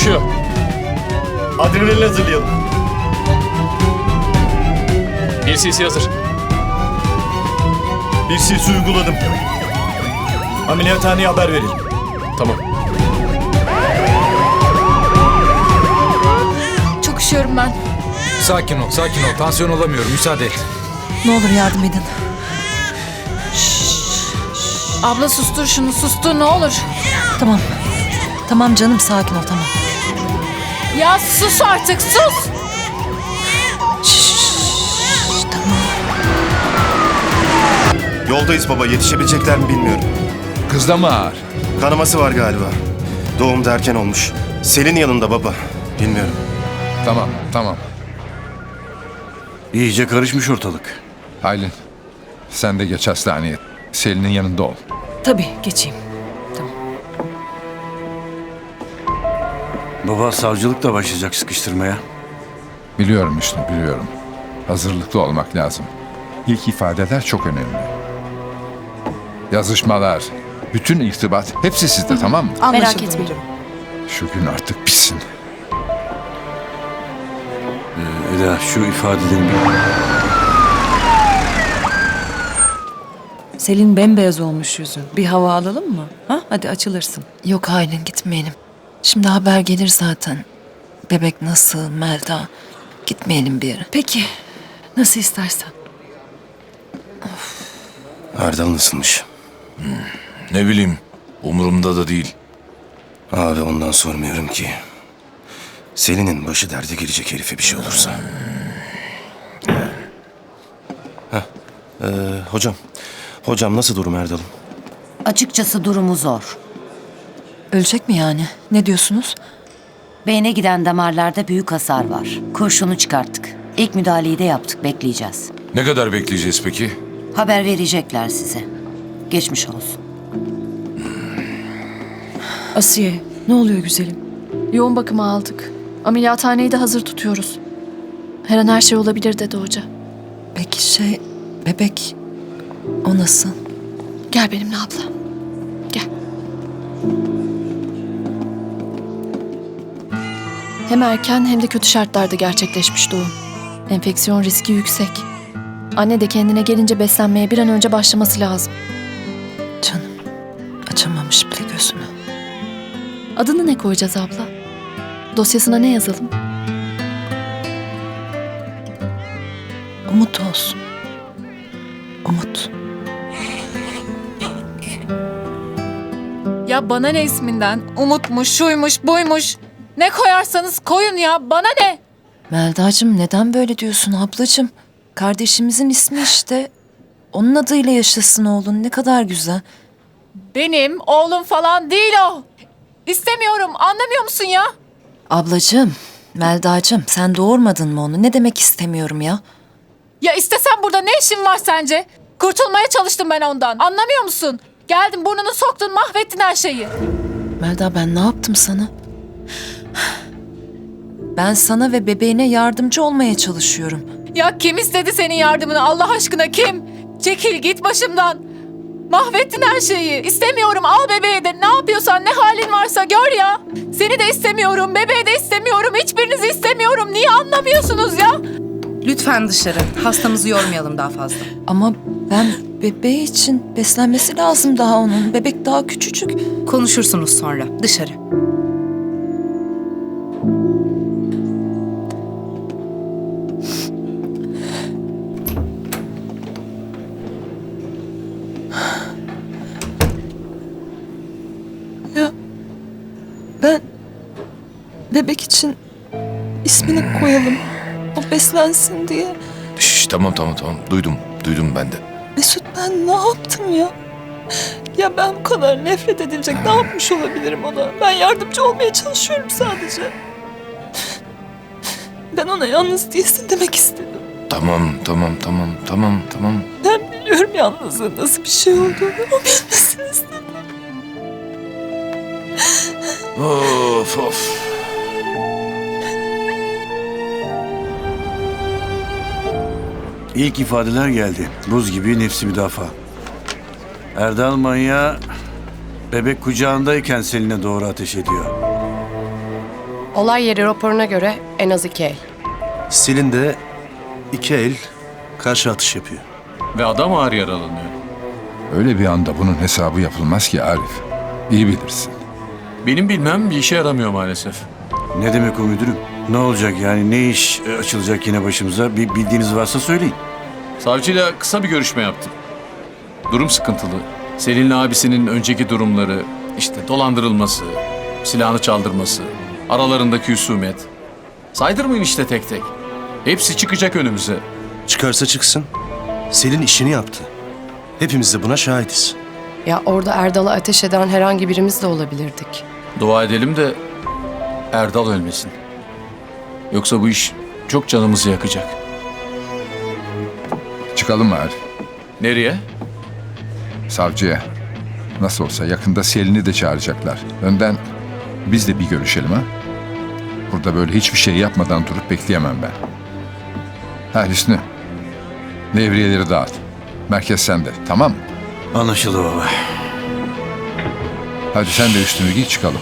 Çalışıyor. Adrenalin hazırlayalım. Bir cc hazır. Bir sis uyguladım. Ameliyathaneye haber verin. Tamam. Çok üşüyorum ben. Sakin ol, sakin ol. Tansiyon olamıyorum. Müsaade et. Ne olur yardım edin. Abla sustur şunu sustur ne olur. Tamam. Tamam canım sakin ol tamam. Ya sus artık sus. Tamam. Yoldayız baba yetişebilecekler mi bilmiyorum. Kızda mı ağır? Kanaması var galiba. Doğum da erken olmuş. Selin yanında baba. Bilmiyorum. Tamam, tamam. İyice karışmış ortalık. Aylin, sen de geç hastaneye. Selin'in yanında ol. Tabii geçeyim. Baba savcılık da başlayacak sıkıştırmaya. Biliyorum işte, biliyorum. Hazırlıklı olmak lazım. İlk ifadeler çok önemli. Yazışmalar, bütün irtibat hepsi sizde tamam mı? Merak etmeyin. Şu gün artık bitsin. Ee, Eda şu ifadeleri bir... Selin bembeyaz olmuş yüzün. Bir hava alalım mı? Ha? Hadi açılırsın. Yok Aylin gitmeyelim. Şimdi haber gelir zaten. Bebek nasıl, Melda. Gitmeyelim bir yere. Peki. Nasıl istersen. Erdal nasılmış? Ne bileyim. Umurumda da değil. Abi ondan sormuyorum ki. Selin'in başı derde girecek herife bir şey olursa. Heh, ee, hocam. Hocam nasıl durum Erdal'ım? Açıkçası durumu zor. Ölecek mi yani? Ne diyorsunuz? Beyne giden damarlarda büyük hasar var. Kurşunu çıkarttık. İlk müdahaleyi de yaptık, bekleyeceğiz. Ne kadar bekleyeceğiz peki? Haber verecekler size. Geçmiş olsun. Asiye ne oluyor güzelim? Yoğun bakıma aldık. Ameliyathaneyi de hazır tutuyoruz. Her an her şey olabilir dedi hoca. Peki şey, bebek o nasıl? Gel benimle abla. Gel. Hem erken hem de kötü şartlarda gerçekleşmiş doğum. Enfeksiyon riski yüksek. Anne de kendine gelince beslenmeye bir an önce başlaması lazım. Canım, açamamış bile gözünü. Adını ne koyacağız abla? Dosyasına ne yazalım? Umut olsun. Umut. Ya bana ne isminden? Umutmuş, şuymuş, buymuş. Ne koyarsanız koyun ya. Bana ne? Melda'cığım neden böyle diyorsun ablacığım? Kardeşimizin ismi işte. Onun adıyla yaşasın oğlun ne kadar güzel. Benim oğlum falan değil o. İstemiyorum. Anlamıyor musun ya? Ablacığım, Melda'cığım sen doğurmadın mı onu? Ne demek istemiyorum ya? Ya istesem burada ne işin var sence? Kurtulmaya çalıştım ben ondan. Anlamıyor musun? Geldin burnunu soktun mahvettin her şeyi. Melda ben ne yaptım sana? Ben sana ve bebeğine yardımcı olmaya çalışıyorum. Ya kim istedi senin yardımını Allah aşkına kim? Çekil git başımdan. Mahvettin her şeyi. İstemiyorum al bebeği de ne yapıyorsan ne halin varsa gör ya. Seni de istemiyorum bebeği de istemiyorum. Hiçbirinizi istemiyorum. Niye anlamıyorsunuz ya? Lütfen dışarı. Hastamızı yormayalım daha fazla. Ama ben bebeği için beslenmesi lazım daha onun. Bebek daha küçücük. Konuşursunuz sonra. Dışarı. Bebek için ismini koyalım. O beslensin diye. Şş, tamam tamam tamam. Duydum. Duydum ben de. Mesut ben ne yaptım ya? Ya ben bu kadar nefret edilecek ne yapmış olabilirim ona? Ben yardımcı olmaya çalışıyorum sadece. Ben ona yalnız değilsin demek istedim. Tamam tamam tamam tamam tamam. Ben biliyorum yalnızlığın nasıl bir şey olduğunu. O bilmesin istedim. Of of. İlk ifadeler geldi. Buz gibi nefsi müdafaa. Erdal manyağı bebek kucağındayken Selin'e doğru ateş ediyor. Olay yeri raporuna göre en az iki el. Selin de iki el karşı atış yapıyor. Ve adam ağır yaralanıyor. Öyle bir anda bunun hesabı yapılmaz ki Arif. İyi bilirsin. Benim bilmem bir işe yaramıyor maalesef. Ne demek o müdürüm? Ne olacak yani ne iş e, açılacak yine başımıza? Bir bildiğiniz varsa söyleyin. Savcıyla kısa bir görüşme yaptım. Durum sıkıntılı. Selin'le abisinin önceki durumları, işte dolandırılması, silahını çaldırması, aralarındaki husumet. Saydırmayın işte tek tek. Hepsi çıkacak önümüze. Çıkarsa çıksın. Selin işini yaptı. Hepimiz de buna şahidiz. Ya orada Erdal'a ateş eden herhangi birimiz de olabilirdik. Dua edelim de Erdal ölmesin. Yoksa bu iş çok canımızı yakacak. Çıkalım mı Arif? Nereye? Savcıya. Nasıl olsa yakında Selin'i de çağıracaklar. Önden biz de bir görüşelim ha. Burada böyle hiçbir şey yapmadan durup bekleyemem ben. Ha Hüsnü. Devriyeleri dağıt. Merkez sende. Tamam mı? Anlaşıldı baba. Hadi sen de üstünü giy çıkalım.